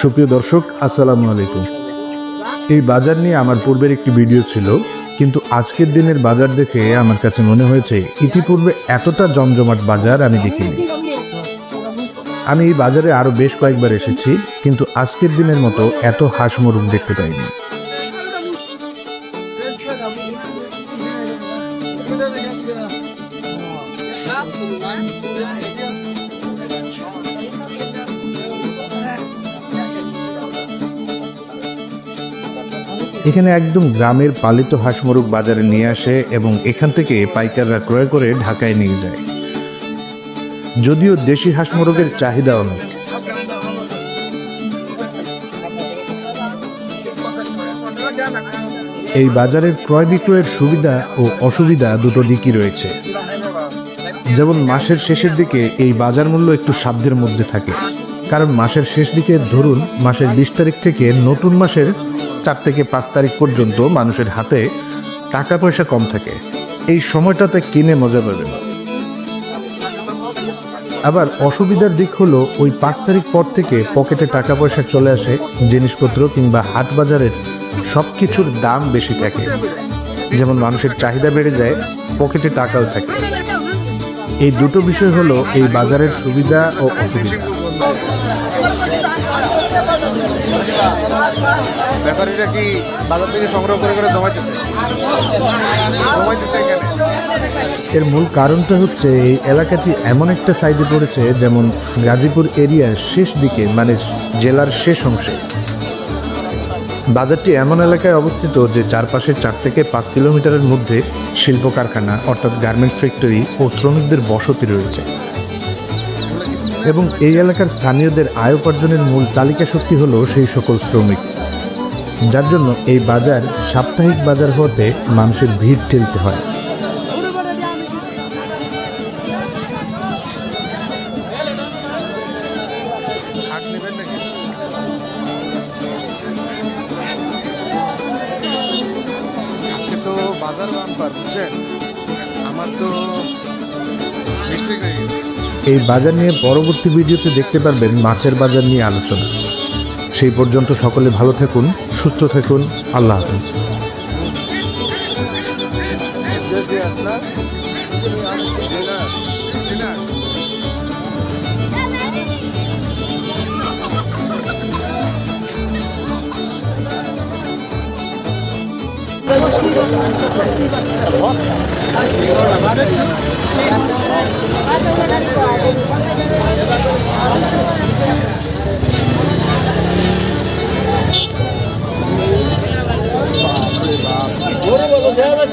সুপ্রিয় দর্শক, আসসালামু আলাইকুম। এই বাজার নিয়ে আমার পূর্বের একটি ভিডিও ছিল, কিন্তু আজকের দিনের বাজার দেখে আমার কাছে মনে হয়েছে, ইতিপূর্বে এতটা জমজমাট বাজার আমি দেখিনি। আমি এই বাজারে আরও বেশ কয়েকবার এসেছি, কিন্তু আজকের দিনের মতো এত হাঁস মুরগ দেখতে পাইনি। এখানে একদম গ্রামের পালিত হাঁস মুরগ বাজারে নিয়ে আসে এবং এখান থেকে পাইকাররা ক্রয় করে ঢাকায় নিয়ে যায়। যদিও দেশি হাঁস মুরগের চাহিদা অনেক এই বাজারের ক্রয় বিক্রয়ের সুবিধা ও অসুবিধা দুটো দিকই রয়েছে। যেমন মাসের শেষের দিকে এই বাজার মূল্য একটু সাধ্যের মধ্যে থাকে। কারণ মাসের শেষ দিকে ধরুন, মাসের বিশ তারিখ থেকে নতুন মাসের চার থেকে পাঁচ তারিখ পর্যন্ত মানুষের হাতে টাকা পয়সা কম থাকে। এই সময়টাতে কিনে মজা পাবেন। আবার অসুবিধার দিক হলো, ওই পাঁচ তারিখ পর থেকে পকেটে টাকা পয়সা চলে আসে, জিনিসপত্র কিংবা হাট বাজারের সব কিছুর দাম বেশি থাকে। যেমন মানুষের চাহিদা বেড়ে যায়, পকেটে টাকাও থাকে। এই দুটো বিষয় হলো এই বাজারের সুবিধা ও অসুবিধা। ব্যাপারীরা কি বাজার থেকে সংগ্রহ করে করে জমাইতেছে? জমাইতেছে এখানে। এর মূল কারণটা হচ্ছে এই এলাকাটি এমন একটা সাইডে পড়েছে, যেমন গাজীপুর এরিয়ার শেষ দিকে মানে জেলার শেষ অংশে। বাজারটি এমন এলাকায় অবস্থিত যে চারপাশে চার থেকে পাঁচ কিলোমিটারের মধ্যে শিল্প কারখানা অর্থাৎ গার্মেন্টস ফ্যাক্টরি ও শ্রমিকদের বসতি রয়েছে। এবং এই এলাকার স্থানীয়দের আয় উপার্জনের মূল চালিকা শক্তি হলো সেই সকল শ্রমিক। যার জন্য এই বাজার সাপ্তাহিক বাজার হতে মানুষের ভিড় ঠেলতে হয়। হাট নেবেন নাকি আজকে তো বাজার বাম্পার বুঝছেন? আমার তো মিস্টেক হয়ে গেছে। এই বাজার নিয়ে পরবর্তী ভিডিওতে দেখতে পারবেন মাছের বাজার নিয়ে আলোচনা। সেই পর্যন্ত সকলে ভালো থাকুন সুস্থ থাকুন আল্লাহ হাফিজ Gracias.